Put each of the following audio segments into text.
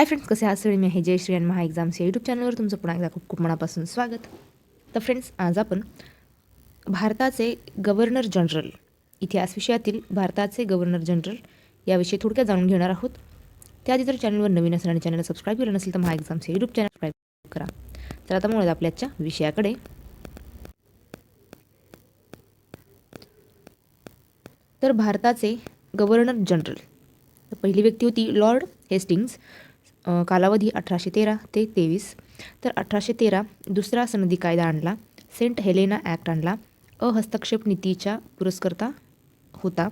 Hi friends कसे आहात? सगळे? मी आहे जयश्री आणि महा एक्झाम्स या यूट्यूब चॅनलवर तुमचं पुन्हा एकदा खूप खूप मनापासून स्वागत. तर फ्रेंड्स आज आपण भारताचे गव्हर्नर जनरल इतिहास विषयातील भारताचे गव्हर्नर जनरल याविषयी थोडक्यात जाणून घेणार आहोत. त्याआधी जर चॅनलवर नवीन असेल आणि चॅनल सबस्क्राईब केलं नसेल तर महा एक्झाम्स या यूट्यूब चॅनल सबस्क्राईब करा. तर आता मुळात आपल्याच्या विषयाकडे. तर भारताचे गव्हर्नर जनरल पहिली व्यक्ती होती लॉर्ड हेस्टिंग्स कालावधी अठराशे तेरा ते तेवीस. तर अठराशे तेरा दुसरा सनदी कायदा आणला. सेंट हेलेना ॲक्ट आणला. अहस्तक्षेप नीतीच्या पुरस्कर्ता होता.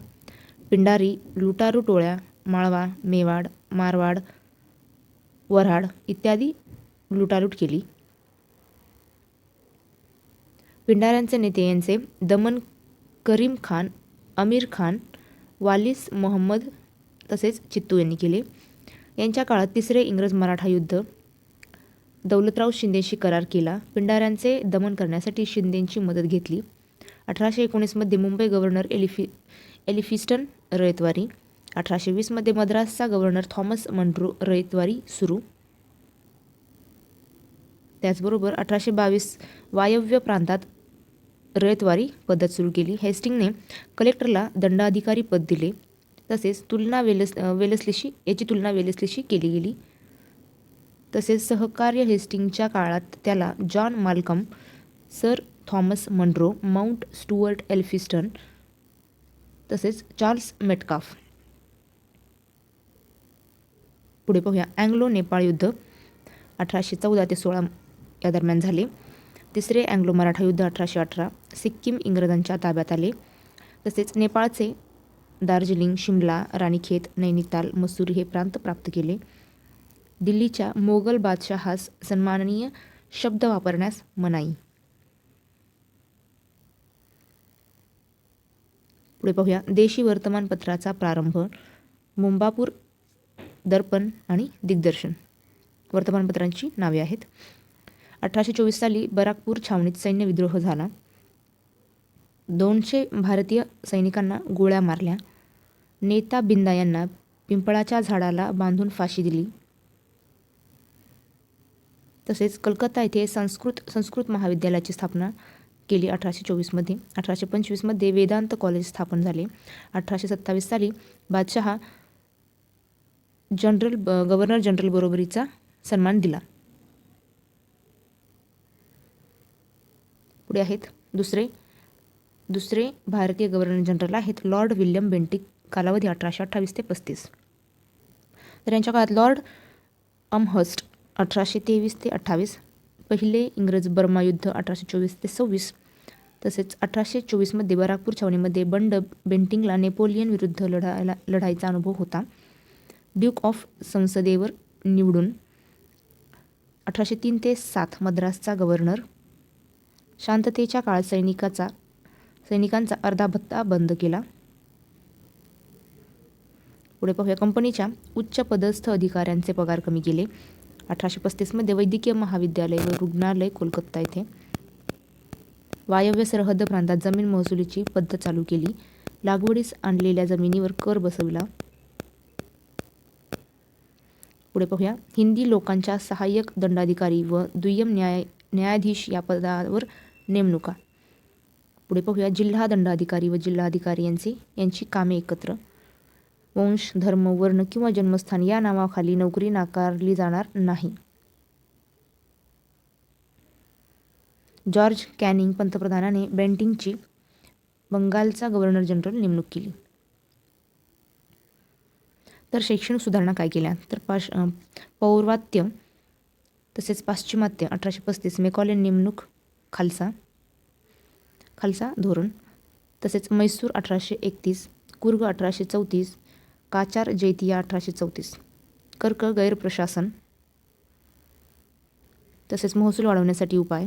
पिंडारी लुटारू टोळ्या माळवा मेवाड मारवाड वऱ्हाड इत्यादी लुटालूट केली. पिंडाऱ्यांचे नेते यांचे दमन करीम खान अमीर खान वालिस मोहम्मद तसेच चित्तू यांनी केले. यांच्या काळात तिसरे इंग्रज मराठा युद्ध दौलतराव शिंदेशी करार केला. पिंडाऱ्यांचे दमन करण्यासाठी शिंदेंची मदत घेतली. अठराशे एकोणीसमध्ये मुंबई गव्हर्नर एलिफि एलिफिस्टन रयतवारी. अठराशे वीसमध्ये मद्रासचा गव्हर्नर थॉमस मंड्रू रयतवारी सुरू. त्याचबरोबर अठराशे बावीस वायव्य प्रांतात रयतवारी पद्धत सुरू केली. हेस्टिंगने कलेक्टरला दंडाधिकारी पद दिले. तसेच तुलना वेलस वेलस्लीशी याची तुलना वेलस्लीशी केली गेली. तसेच सहकार्य हेस्टिंगच्या काळात त्याला John Malcolm sir Thomas Munro Mount Stuart Elphinstone तसेच चार्ल्स मेटकाफ. पुढे पाहूया. अँग्लो नेपाळ युद्ध अठराशे चौदा ते सोळा या दरम्यान झाले. तिसरे अँग्लो मराठा युद्ध अठराशे अठरा सिक्कीम इंग्रजांच्या ताब्यात आले. तसेच नेपाळचे दार्जिलिंग शिमला राणीखेत नैनिताल मसूर हे प्रांत प्राप्त केले. दिल्लीच्या मोगल बादशहास सन्माननीय शब्द वापरण्यास मनाई. पुढे पाहूया. देशी वर्तमानपत्राचा प्रारंभ मुंबापूर दर्पण आणि दिग्दर्शन. वर्तमानपत्रांची नावे आहेत. अठराशे चोवीस साली बराकपूर छावणीत सैन्य विद्रोह झाला. दोनशे भारतीय सैनिकांना गोळ्या मारल्या. नेता बिंदा यांना पिंपळाच्या झाडाला बांधून फाशी दिली. तसेच कलकत्ता येथे संस्कृत संस्कृत महाविद्यालयाची स्थापना केली अठराशे चोवीसमध्ये अठराशे पंचवीसमध्ये वेदांत कॉलेज स्थापन झाले. अठराशे सत्तावीस साली बादशहा जनरल ब गव्हर्नर जनरल बरोबरीचा सन्मान दिला. पुढे आहेत दुसरे दुसरे भारतीय गव्हर्नर जनरल आहेत लॉर्ड विल्यम बेंटिक कालावधी अठराशे अठ्ठावीस ते पस्तीस. तर यांच्या काळात लॉर्ड अमहस्ट अठराशे तेवीस ते अठ्ठावीस पहिले इंग्रज बर्मा युद्ध अठराशे चोवीस ते सव्वीस तसेच अठराशे चोवीसमध्ये बराकपूर छावणीमध्ये बंड बेंटिंगला नेपोलियन विरुद्ध लढायला लढाईचा अनुभव होता. ड्यूक ऑफ संसदेवर निवडून अठराशे तीन ते सात मद्रासचा गव्हर्नर शांततेच्या काळात सैनिकाचा सैनिकांचा अर्धा भत्ता बंद केला. पुढे पाहूया. कंपनीच्या उच्च पदस्थ अधिकाऱ्यांचे पगार कमी केले. अठराशे पस्तीसमध्ये वैद्यकीय महाविद्यालय व रुग्णालय कोलकाता येथे. वायव्य सरहद्द प्रांतात जमीन महसुलीची पद्धत चालू केली. लागवडीस आणलेल्या जमिनीवर कर बसविला. पुढे पाहूया. हिंदी लोकांच्या सहाय्यक दंडाधिकारी व दुय्यम न्याय न्यायाधीश या पदावर नेमणुका. पुढे पाहूया. जिल्हा दंडाधिकारी व जिल्हाधिकारी यांचे यांची कामे एकत्र. वंश धर्म वर्ण किंवा जन्मस्थान या नावाखाली नोकरी नाकारली जाणार नाही. जॉर्ज कॅनिंग पंतप्रधानाने बेंटिंगची बंगालचा गव्हर्नर जनरल नेमणूक केली. तर शैक्षणिक सुधारणा काय केल्या? तर पाश पौर्वात्य तसेच पाश्चिमात्य अठराशे पस्तीस. मेकॉलेन नेमणूक खालसा. खालसा धोरण. तसेच मैसूर अठराशे एकतीस कुर्ग अठराशे चौतीस काचार जैतिया अठराशे चौतीस. कर्क गैरप्रशासन. तसेच महसूल वाढवण्यासाठी उपाय.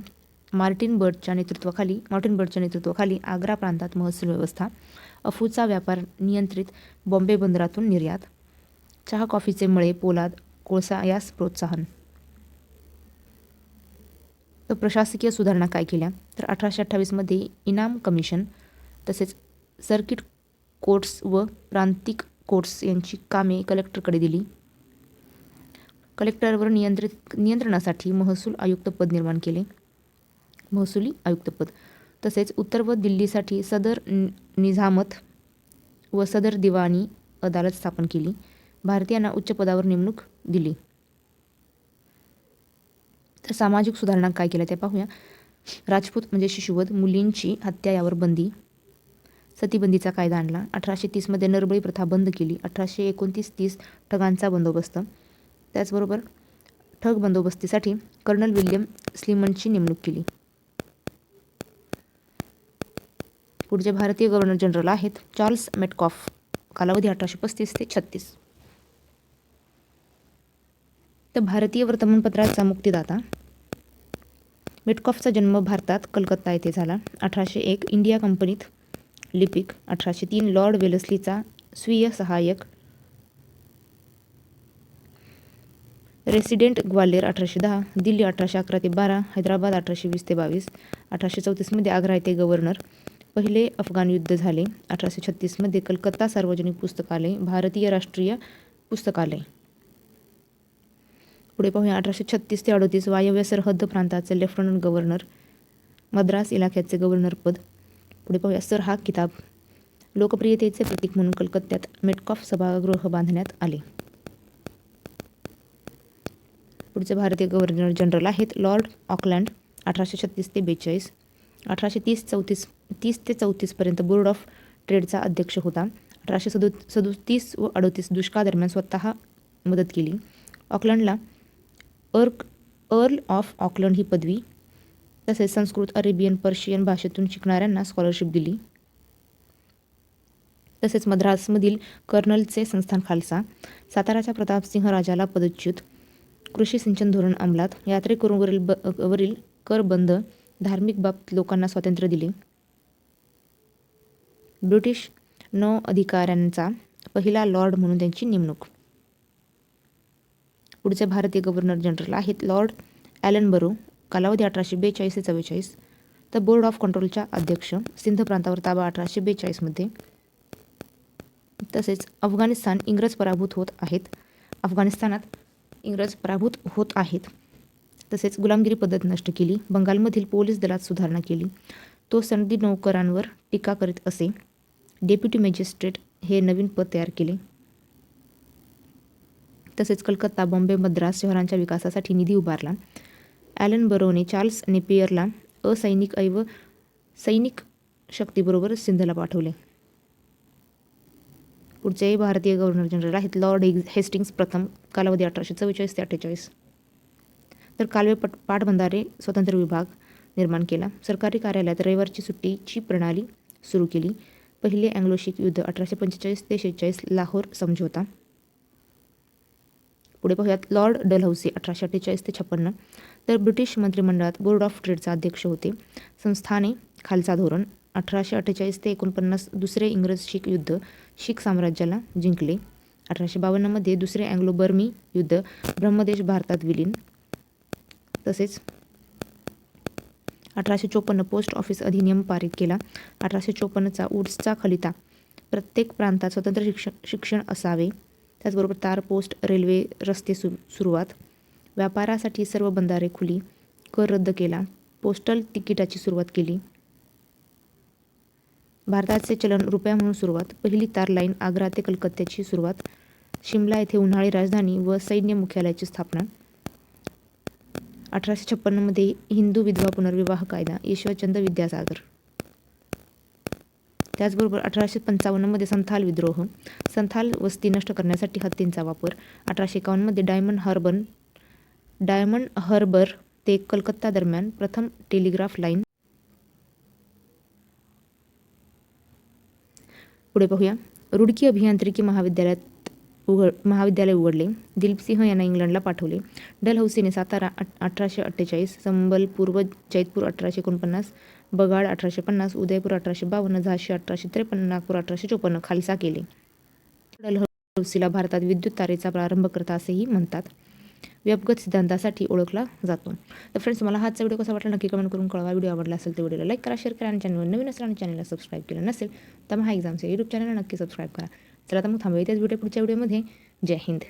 मार्टिन बर्डच्या नेतृत्वाखाली मार्टिन बर्डच्या नेतृत्वाखाली आग्रा प्रांतात महसूल व्यवस्था. अफूचा व्यापार नियंत्रित बॉम्बे बंदरातून निर्यात. चहा कॉफीचे मळे पोलाद कोळसा यास प्रोत्साहन. तर प्रशासकीय सुधारणा काय केल्या? तर अठराशे अठ्ठावीसमध्ये इनाम कमिशन तसेच सर्किट कोर्ट्स व प्रांतिक कोर्ट्स यांची कामे कलेक्टरकडे दिली. कलेक्टरवर नियंत्रित नियंत्रणासाठी महसूल आयुक्तपद निर्माण केले. महसुली आयुक्तपद तसेच उत्तर व दिल्लीसाठी सदर नि- निझामत व सदर दिवाणी अदालत स्थापन केली. भारतीयांना उच्च पदावर नेमणूक दिली. तर सामाजिक सुधारणा काय केल्या त्या पाहूया. राजपूत म्हणजे शिशुवध मुलींची हत्या यावर बंदी. सतीबंदीचा कायदा आणला. अठराशे तीसमध्ये नरबळी प्रथा बंद केली. अठराशे एकोणतीस तीस ठगांचा बंदोबस्त. त्याचबरोबर ठग बंदोबस्तीसाठी कर्नल विल्यम स्लिमनची नेमणूक केली. पुढचे भारतीय गव्हर्नर जनरल आहेत चार्ल्स मेटकॉफ. कालावधी अठराशे पस्तीस ते छत्तीस. तर भारतीय वर्तमानपत्राचा मुक्तीदाता. मेटकॉफचा जन्म भारतात कलकत्ता येथे झाला. अठराशे एक इंडिया कंपनीत लिपिक. अठराशे तीन लॉर्ड वेलस्लीचा स्वीय सहाय्यक. रेसिडेंट ग्वाल्हेर अठराशे दहा दिल्ली अठराशे अकरा ते बारा हैदराबाद अठराशे वीस ते बावीस अठराशे चौतीसमध्ये आग्रा येथे गव्हर्नर. पहिले अफगाण युद्ध झाले. अठराशे छत्तीसमध्ये कलकत्ता सार्वजनिक पुस्तकालय भारतीय राष्ट्रीय पुस्तकालय. पुढे पाहूया. अठराशे छत्तीस ते अडतीस वायव्य सरहद्द प्रांताचे लेफ्टनंट गव्हर्नर मद्रास इलाख्याचे गव्हर्नरपद पुढे पाहूया. सर हा किताब लोकप्रियतेचे प्रतीक म्हणून कलकत्त्यात मेटकॉफ सभागृह बांधण्यात आले. पुढचे भारतीय गव्हर्नर जनरल आहेत लॉर्ड ऑकलँड अठराशे छत्तीस ते बेचाळीस. अठराशे तीस चौतीस तीस ते चौतीसपर्यंत बोर्ड ऑफ ट्रेडचा अध्यक्ष होता. अठराशे सदो सदोतीस व अडोतीस दुष्काळदरम्यान स्वतः मदत केली. ऑकलंडला अर्क अर्ल ऑफ ऑकलंड ही पदवी तसेच संस्कृत अरेबियन पर्शियन भाषेतून शिकणाऱ्यांना स्कॉलरशिप दिली. तसेच मद्रासमधील कर्नलचे संस्थान खालसा साताराच्या प्रतापसिंह राजाला पदच्युत कृषी सिंचन धोरण अंमलात यात्रेकरूंवरील ब वरील कर बंद धार्मिक बाबतीत लोकांना स्वातंत्र्य दिले. ब्रिटिश नौ अधिकाऱ्यांचा पहिला लॉर्ड म्हणून त्यांची नेमणूक. पुढचे भारतीय गव्हर्नर जनरल आहेत लॉर्ड ॲलन बरो कालावधी अठराशे बेचाळीस ते चव्वेचाळीस. तर बोर्ड ऑफ कंट्रोलच्या अध्यक्ष सिंध प्रांतावर ताबा अठराशे बेचाळीसमध्ये तसेच अफगाणिस्तान इंग्रज पराभूत होत आहेत. अफगाणिस्तानात इंग्रज पराभूत होत आहेत. तसेच गुलामगिरी पद्धत नष्ट केली. बंगालमधील पोलीस दलात सुधारणा केली. तो सनदी नौकरांवर टीका करीत असे. डेप्युटी मॅजिस्ट्रेट हे नवीन पद तयार केले. तसेच कलकत्ता बॉम्बे मद्रास शहरांच्या विकासासाठी निधी उभारला. ॲलन बरोने चार्ल्स नेपियरला असैनिक ऐव सैनिक शक्तीबरोबर सिंधला पाठवले. पुढचे भारतीय गव्हर्नर जनरल आहेत लॉर्ड हेस्टिंग्स प्रथम कालावधी अठराशे चव्वेचाळीस ते अठ्ठेचाळीस. तर कालवे पट पाटबंधारे स्वतंत्र विभाग निर्माण केला. सरकारी कार्यालयात रविवारची सुट्टीची प्रणाली सुरू केली. पहिले अँग्लोशिक युद्ध अठराशे पंचेचाळीस ते शेहेचाळीस लाहोर समझोता. पुढे पाहूयात. लॉर्ड डलहौसी अठराशे अठ्ठेचाळीस ते छप्पन्न. तर ब्रिटिश मंत्रिमंडळात बोर्ड ऑफ ट्रेडचा अध्यक्ष होते. संस्थाने खालचा धोरण अठराशे अठ्ठेचाळीस ते एकोणपन्नास दुसरे इंग्रज शीख युद्ध शीख साम्राज्याला जिंकले. अठराशे बावन्नमध्ये दुसरे अँग्लो बर्मी युद्ध ब्रह्मदेश भारतात विलीन. तसेच अठराशे चोपन्न पोस्ट ऑफिस अधिनियम पारित केला. अठराशे चोपन्नचा वुड्सचा खलिता प्रत्येक प्रांतात स्वतंत्र शिक्षण शिक्षण असावे. त्याचबरोबर तार पोस्ट रेल्वे रस्ते सु सुरुवात. व्यापारासाठी सर्व बंधारे खुली. कर रद्द केला. पोस्टल तिकिटाची सुरुवात केली. भारताचे चलन रुपया म्हणून सुरुवात. पहिली तार लाईन आग्रा ते कलकत्त्याची सुरुवात. शिमला येथे उन्हाळी राजधानी व सैन्य मुख्यालयाची स्थापना. अठराशे छप्पन्नमध्ये हिंदू विधवा पुनर्विवाह कायदा. ईश्वरचंद विद्यासागर. त्याचबरोबर अठराशे पंचावन्नमध्ये संथाल विद्रोह. संथाल वस्ती नष्ट करण्यासाठी हत्तींचा वापर. अठराशे एकावन्नमध्ये डायमंड हार्बन डायमंड हार्बर ते कलकत्ता दरम्यान प्रथम टेलिग्राफ लाईन. पुढे पाहूया. रुडकी अभियांत्रिकी महाविद्यालयात उघड महाविद्यालय उघडले. दिलीपसिंह यांना इंग्लंडला पाठवले. डलहौसीने सातारा अठराशे अठ्ठेचाळीस संबलपूर्व जैतपूर अठराशे एकोणपन्नास बगाड अठराशे पन्नास उदयपूर अठराशे बावन्न झाशी अठराशे त्रेपन्न नागपूर अठराशे चोपन्न खालसा केले डलहौसीला भारतात विद्युत तारेचा प्रारंभ करता असेही म्हणतात. व्यपगत सिद्धांतासाठी ओळखला जातो. तर फ्रेंड्स मला हाचा व्हिडिओ कसा वाटला नक्की कमेंट करून कळवा. व्हिडिओ आवडला असेल तर व्हिडिओला लाईक करा शेअर करा आणि चॅनल नवीन असेल आणि चॅनलला सबस्क्राईब केलं नसेल तर मग हा एक्झामच्या यूट्यूब चॅनलला नक्की सबस्क्राईब करा. चला तर मग थांबूया त्याच व्हिडिओ पुढच्या व्हिडिओमध्ये जय हिंद.